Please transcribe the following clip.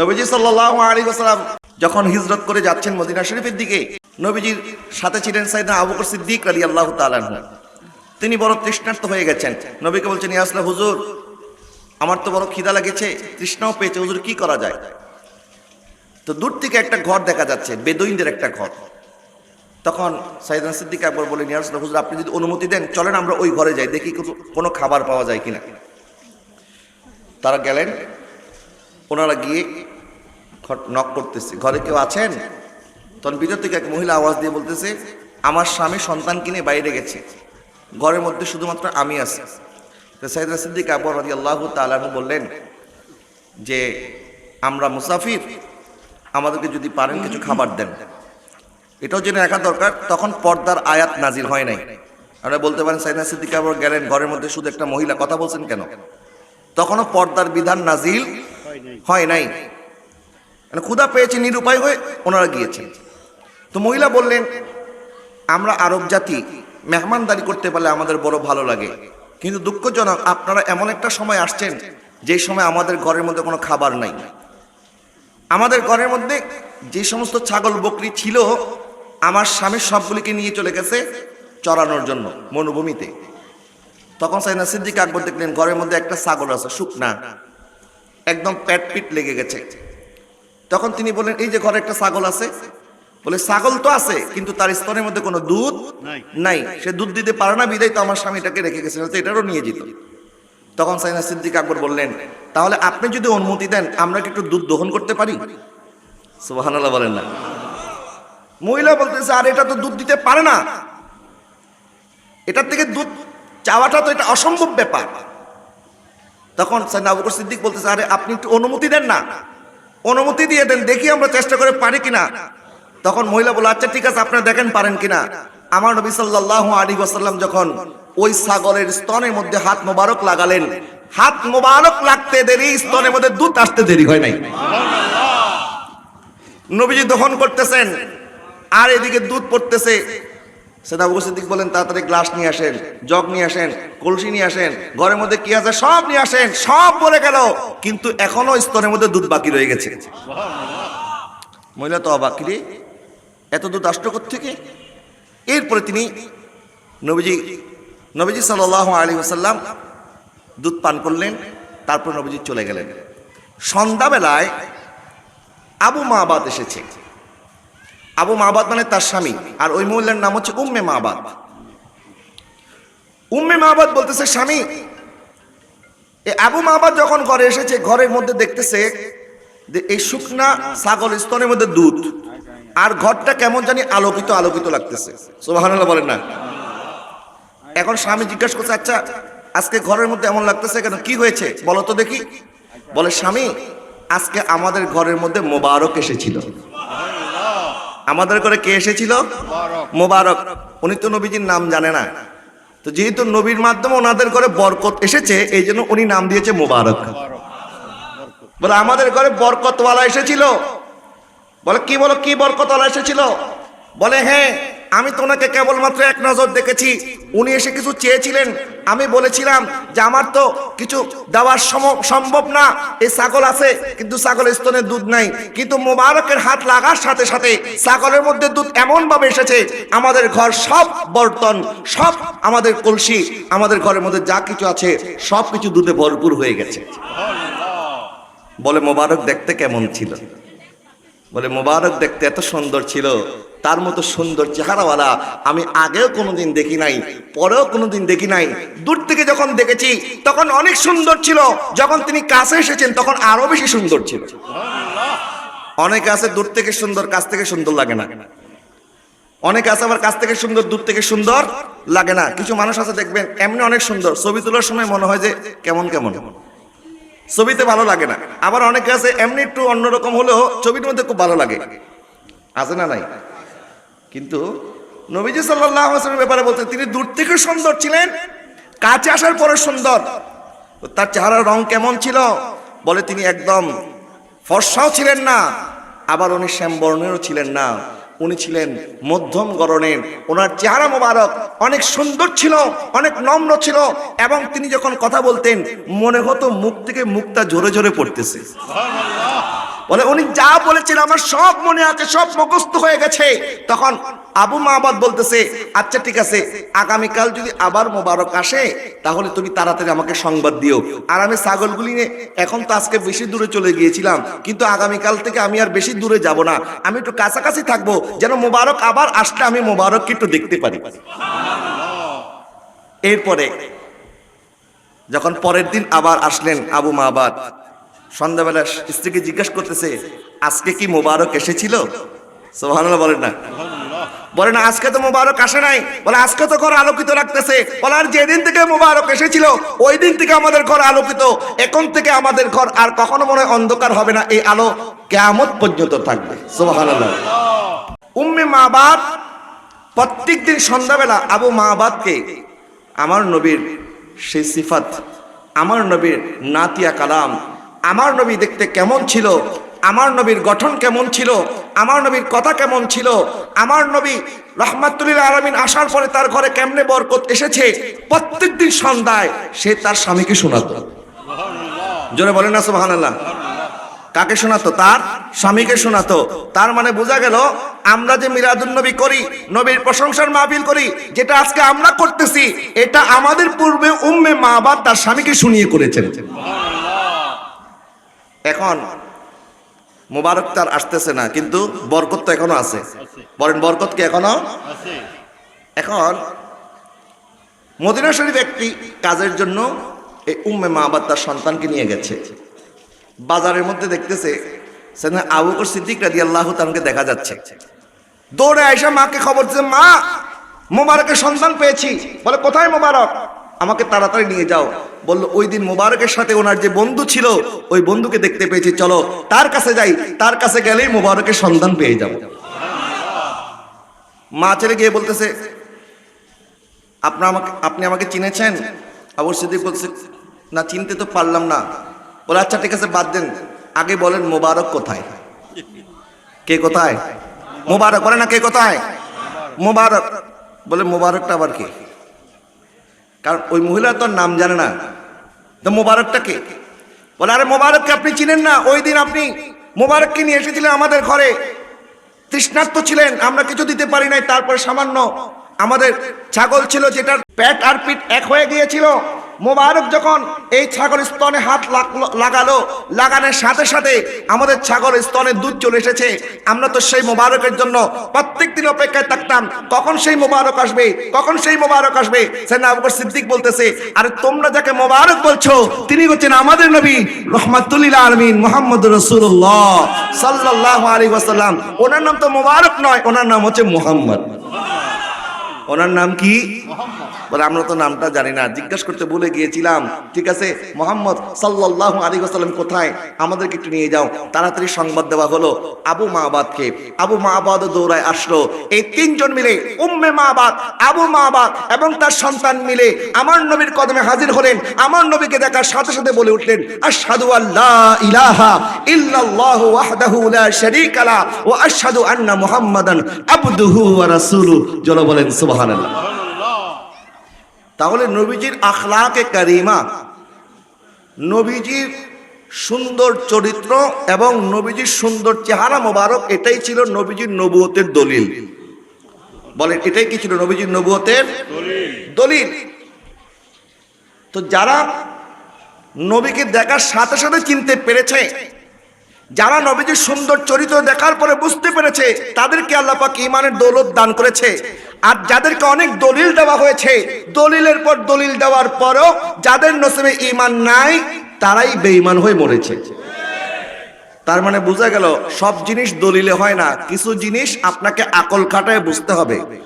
নবীজি সাল্লাহ আলী সাল্লাম যখন হিজরত করে যাচ্ছেন মদিনা শরীফের দিকে, নবীজির সাথে ছিলেন সাইদা আবু বকর সিদ্দিক আলী আল্লাহ তালান তিনি বড় তৃষ্ণার্ত হয়ে গেছেন। নবীকে বলছেন ইয়াসলা হুজুর, আমার তো বড় খিদা লেগেছে, তৃষ্ণাও পেয়েছে, হুজুর, কি করা যায়? তো দূর থেকে একটা ঘর দেখা যাচ্ছে, বেদইনদের একটা ঘর। তখন সাইদান সিদ্দিক একবার বলেন ইয়াসলা হুজুর, আপনি যদি অনুমতি দেন, চলেন আমরা ওই ঘরে যাই, দেখি কোনো খাবার পাওয়া যায় কিনা? তারা গেলেন ওনারা গিয়ে নক করতেছে। ঘরে কেউ আছেন? তখন ভিতর থেকে এক মহিলা আওয়াজ দিয়ে বলতেছে, আমার স্বামী সন্তান কিনে বাইরে গেছে। ঘরের মধ্যে শুধুমাত্র আমি আছি। তো সাইদ সিদ্দিক আকবর রাজি আল্লাহ তালু বললেন যে, আমরা মুসাফির, আমাদেরকে যদি পারেন কিছু খাবার দেন। এটাও জেনে রাখা দরকার, তখন পর্দার আয়াত নাজিল হয় নাই। আমরা বলতে পারেন সাইনা সিদ্দিক আকবর গেলেন, ঘরের মধ্যে শুধু একটা মহিলা, কথা বলছেন কেন? তখনও পর্দার বিধান নাজিল হয় নাই। মানে ক্ষুধা পেয়েছে, নিরুপায় হয়ে ওনারা গিয়েছেন। তো মহিলা বললেন, আমরা আরব জাতি, মেহমানদারি করতে পারলে আমাদের বড় ভালো লাগে। কিন্তু দুঃখজনক, আপনারা এমন একটা সময় আসছেন, যে সময় আমাদের ঘরের মধ্যে কোনো খাবার নাই। আমাদের ঘরের মধ্যে যে সমস্ত ছাগল, বকরি ছিল, আমার স্বামীর সবগুলিকে নিয়ে চলে গেছে চড়ানোর জন্য, মরুভূমিতে। তখন সাইনা সিদ্দিক আকবর দেখলেন, ঘরের মধ্যে একটা ছাগল আছে, শুকনা। একদম পেট পিট লেগে গেছে। তখন তিনি বললেন এই যে ঘরে একটা ছাগল আছে? বলে ছাগল তো আছে কিন্তু তার স্তনের মধ্যে কোনো দুধ নাই। সে দুধ দিতে পারে না বিদায় তো আমার স্বামীটাকে রেখে গেছে তো এটারও নিয়ে যেত। তখন সাইনা সিদ্দিক আকবর বললেন তাহলে আপনি যদি অনুমতি দেন আমরা কি একটু দুধ দহন করতে পারি? সুবহানাল্লাহ বলেন না। মহিলা বলতেছে আর এটা তো দুধ দিতে পারে না। এটার থেকে দুধ চাওয়াটা তো এটা অসম্ভব ব্যাপার। তখন সাইনা আবু সিদ্দিক বলতেছে, আরে, আপনি একটু অনুমতি দেন না। অনুমতি দিয়ে দেন, দেখি আমরা চেষ্টা করে পারি কিনা। তখন মহিলা বলে আচ্ছা ঠিক আছে, আপনারা দেখেন পারেন কিনা। আমার নবী সাল্লাল্লাহু আলাইহি ওয়াসাল্লাম যখন ওই ছাগলের স্তনের মধ্যে হাত মোবারক লাগালেন, হাত মোবারক লাগতে দেরি, স্তনের মধ্যে দুধ আসতে দেরি হয় নাই। নবীজি দহন করতেছেন, আর এদিকে দুধ পড়তেছে সেদা আবু বলেন, তাড়াতাড়ি গ্লাস নিয়ে আসেন, জগ নিয়ে আসেন, কলসি নিয়ে আসেন, ঘরের মধ্যে কি আছে সব নিয়ে আসেন, সব বলে গেল, কিন্তু এখনও স্তনের মধ্যে দুধ বাকি রয়ে গেছে। মহিলা তো অবাক রে? এত দুধ আসলো থেকে এরপরে তিনি নবীজি নবীজি সাল্লাহ আলী ওসাল্লাম দুধ পান করলেন, তারপর নবীজি চলে গেলেন। সন্ধ্যাবেলায় আবু মা মাবাদ এসেছে। আবু মাবাদ মানে তার স্বামী, আর ওই মহিলার নাম হচ্ছে উম্মে মাবাদ। উম্মে মাবাদ বলতেছে, স্বামী, এ আবু মাবাদ যখন ঘরে এসেছে, ঘরের মধ্যে দেখতেছে যে এই শুকনা ছাগল স্তনের মধ্যে দুধ, আর ঘরটা কেমন জানি আলোকিত আলোকিত লাগতেছে। সুবহানাল্লাহ বলেন না। এখন স্বামী জিজ্ঞাসা করছে আচ্ছা আজকে ঘরের মধ্যে এমন লাগতেছে কেন? কি হয়েছে? বলো তো দেখি। বলে, স্বামী, আজকে আমাদের ঘরের মধ্যে মোবারক এসেছিল। আমাদের করে কে এসেছিল? মোবারক। উনি তো নবীজির নাম জানে না। তো যেহেতু নবীর মাধ্যমে ওনাদের করে বরকত এসেছে এই জন্য উনি নাম দিয়েছে মোবারক। বলে আমাদের ঘরে বরকতওয়ালা এসেছিল? বলে কি বলো কি বরকতওয়ালা এসেছিল? বলে হ্যাঁ আমি তো ওনাকে কেবলমাত্র এক নজর দেখেছি। উনি এসে কিছু চেয়েছিলেন। আমি বলেছিলাম যে আমার তো কিছু দেওয়ার সম- সম্ভব না। এই ছাগল আছে, কিন্তু ছাগলের স্তনে দুধ নাই। কিন্তু মোবারকের হাত লাগার সাথে সাথে ছাগলের মধ্যে দুধ এমনভাবে এসেছে, আমাদের ঘর সব বর্তন, সব আমাদের কলসি, আমাদের ঘরের মধ্যে যা কিছু আছে, সব কিছু দুধে ভরপুর হয়ে গেছে। বলে, মোবারক দেখতে কেমন ছিল? বলে, মোবারক দেখতে এত সুন্দর ছিল তার মতো সুন্দর চেহারাওয়ালা আমি আগেও কোনোদিন দেখি নাই, পরেও কোনোদিন দেখি নাই। দূর থেকে যখন দেখেছি, তখন অনেক সুন্দর ছিল। যখন তিনি কাছে এসেছেন, তখন আরও বেশি সুন্দর ছিল। অনেকে আছে দূর থেকে সুন্দর, কাছ থেকে সুন্দর লাগে না। অনেকে আছে আবার কাছ থেকে সুন্দর, দূর থেকে সুন্দর লাগে না। কিছু মানুষ আছে, দেখবেন, এমনি অনেক সুন্দর। ছবি তোলার সময় মনে হয় যে কেমন কেমন। ছবিতে ভালো লাগে না। আবার অনেকে আছে, এমনি একটু অন্যরকম হলেও ছবির মধ্যে খুব ভালো লাগে। আছে না নাই? কিন্তু নবীজি সাল্লাহ আসলামের ব্যাপারে বলতেন, তিনি দূর থেকে সুন্দর ছিলেন, কাছে আসার পরে সুন্দর। তার চেহারার রং কেমন ছিল? বলে তিনি একদম ফর্সাও ছিলেন না, আবার উনি শ্যামবর্ণেরও ছিলেন না। উনি ছিলেন মধ্যম গরণের, ওনার চেহারা মোবারক অনেক সুন্দর ছিল, অনেক নম্র ছিল এবং তিনি যখন কথা বলতেন, মনে হতো মুখ থেকে মুখটা ঝরে ঝরে পড়তেছে। বলে, উনি যা বলেছেন আমার সব মনে আছে, সব মুখস্থ হয়ে গেছে। তখন আবু মাহবাদ বলতেছে আচ্ছা ঠিক আছে, আগামীকাল যদি আবার মোবারক আসে, তাহলে তুমি তাড়াতাড়ি আমাকে সংবাদ দিও। আর আমি ছাগলগুলি নিয়ে, এখন তো আজকে বেশি দূরে চলে গিয়েছিলাম, কিন্তু আগামীকাল থেকে আমি আর বেশি দূরে যাব না। আমি একটু কাছাকাছি থাকব, যেন মোবারক আবার আসলে আমি মোবারককে একটু দেখতে পারি। এরপরে, যখন পরের দিন আবার আসলেন আবু মাহবাদ সন্ধ্যাবেলা স্ত্রীকে জিজ্ঞেস করতেছে, আজকে কি মোবারক এসেছিল? সোহানাল্লাহ বলেন না। বলে না আজকে তো মোবারক আসে নাই। বলে, আজকে তো ঘর আলোকিত রাখতেছে বলে, আর যেদিন থেকে মোবারক এসেছিল, ওই দিন থেকে আমাদের ঘর আলোকিত। এখন থেকে আমাদের ঘর আর কখনো মনে অন্ধকার হবে না। এই আলো কেমন পর্যন্ত থাকবে। সোহানাল্লাহ উম্মে মাবাদ প্রত্যেক দিন সন্ধ্যাবেলা আবু মাবাদকে আমার নবীর সেই সিফাত, আমার নবীর নাতিয়া কালাম আমার নবী দেখতে কেমন ছিল? আমার নবীর গঠন কেমন ছিল? আমার নবীর কথা কেমন ছিল? আমার নবী রহমাতুল্লিল আলমিন আসার পরে তার ঘরে কেমনে বরকত এসেছে? প্রত্যেক দিন সন্ধ্যায় সে তার স্বামীকে শোনাতো। জোরে বলেন না সুবাহ কাকে শোনাতো? তার স্বামীকে শোনাতো। তার মানে বোঝা গেল, আমরা যে মিরাদুল নবী করি, নবীর প্রশংসার মাহফিল করি, যেটা আজকে আমরা করতেছি, এটা আমাদের পূর্বে উম্মে মা বাপ তার স্বামীকে শুনিয়ে করেছেন। এখন মোবারক তার আসতেছে না, কিন্তু বরকত তো এখনও আছে। বলেন, বরকত কি এখনও? এখন মদিনা শরীফ একটি কাজের জন্য এই উম্মে মা আবার তার সন্তানকে নিয়ে গেছে। বাজারের মধ্যে দেখতেছে সেখানে আবু বকর সিদ্দিক রাদি আল্লাহ তানকে দেখা যাচ্ছে। দৌড়ে আয়সা মাকে খবর দিচ্ছে মা, মোবারকের সন্তান পেয়েছি। বলে, কোথায় মোবারক? আমাকে তাড়াতাড়ি নিয়ে যাও। বলল, ওই দিন মোবারকের সাথে ওনার যে বন্ধু ছিল, ওই বন্ধুকে দেখতে পেয়েছি। চলো, তার কাছে যাই। তার কাছে গেলেই মোবারকের সন্ধান পেয়ে যাব। মা ছেলে গিয়ে বলতেছে, আপনার আমাকে, আপনি আমাকে চিনেছেন? আবু সিদ্দিক বলছে, না, চিনতে তো পারলাম না। বলে আচ্ছা ঠিক আছে, বাদ দেন। আগে বলেন মোবারক কোথায়? কে কোথায়? মোবারক, বলে না কে কোথায়? মোবারক। বলে, মোবারকটা আবার কে? কারণ ওই মহিলা তো নাম জানে না। তো মোবারকটাকে বলে, আরে মোবারককে আপনি চিনেন না, ওই দিন আপনি মোবারককে নিয়ে এসেছিলেন আমাদের ঘরে। তৃষ্ণার্ত ছিলেন, আমরা কিছু দিতে পারি নাই, তারপরে সামান্য আমাদের ছাগল ছিল যেটার প্যাট আর পিট এক হয়ে গিয়েছিল। মোবারক যখন এই ছাগল স্তনে হাত লাগালো, লাগানোর সাথে সাথে আমাদের ছাগল স্তনে দুধ চলে এসেছে। আমরা তো সেই মোবারকের জন্য প্রত্যেক দিন অপেক্ষায় থাকতাম, কখন সেই মোবারক আসবে, কখন সেই মোবারক আসবে? সেনা আবু বকর সিদ্দিক বলতেছে, আরে তোমরা যাকে মোবারক বলছো, তিনি হচ্ছেন আমাদের নবী রহমাতুল্লিল আলমিন মোহাম্মদ রসুল্লাহ সাল্লাহ আলী ওয়াসাল্লাম। ওনার নাম তো মোবারক নয়, ওনার নাম হচ্ছে মোহাম্মদ। ওনার নাম কি? বলে আমরা তো নামটা জানি না। জিজ্ঞাসা করতে ভুলে গিয়েছিলাম। ঠিক আছে মোহাম্মদ সাল্লাহ আলী ওসাল্লাম কোথায়? আমাদেরকে একটু নিয়ে যাও। তাড়াতাড়ি সংবাদ দেওয়া হলো। আবু মাহবাদকে আবু মাহবাদ দৌড়ায় আসলো। এই তিনজন মিলে উম্মে মাহবাদ আবু মাহবাদ এবং তার সন্তান মিলে আমার নবীর কদমে হাজির হলেন। আমার নবীকে দেখার সাথে সাথে বলে উঠলেন আশহাদু আল্লাহ ইলাহা ইল্লাল্লাহ ওয়াহদাহু লা শারীকা লা ওয়া আশহাদু আন্না মুহাম্মাদান আবদুহু ওয়া রাসূলুহু। বলেন তাহলে নবীজির আখলাকে কারিমা, নবীজির সুন্দর চরিত্র এবং নবীজির সুন্দর চেহারা মোবারক, এটাই ছিল নবীজির নবুয়তের দলিল। বলেন, এটাই কি ছিল নবীজির নবুয়তের দলিল? তো যারা নবীকে দেখার সাথে সাথে চিনতে পেরেছে, যারা নবীজির সুন্দর চরিত্র দেখার পরে বুঝতে পেরেছে, তাদেরকে আল্লাহ পাক ইমানের দৌলত দান করেছে। আর যাদেরকে অনেক দলিল দেওয়া হয়েছে, দলিলের পর দলিল দেওয়ার পরও যাদের নসিবে ইমান নাই, তারাই বেঈমান হয়ে মরেছে। তার মানে বোঝা গেল, সব জিনিস দলিলে হয় না, কিছু জিনিস আপনাকে আকল খাটায় বুঝতে হবে।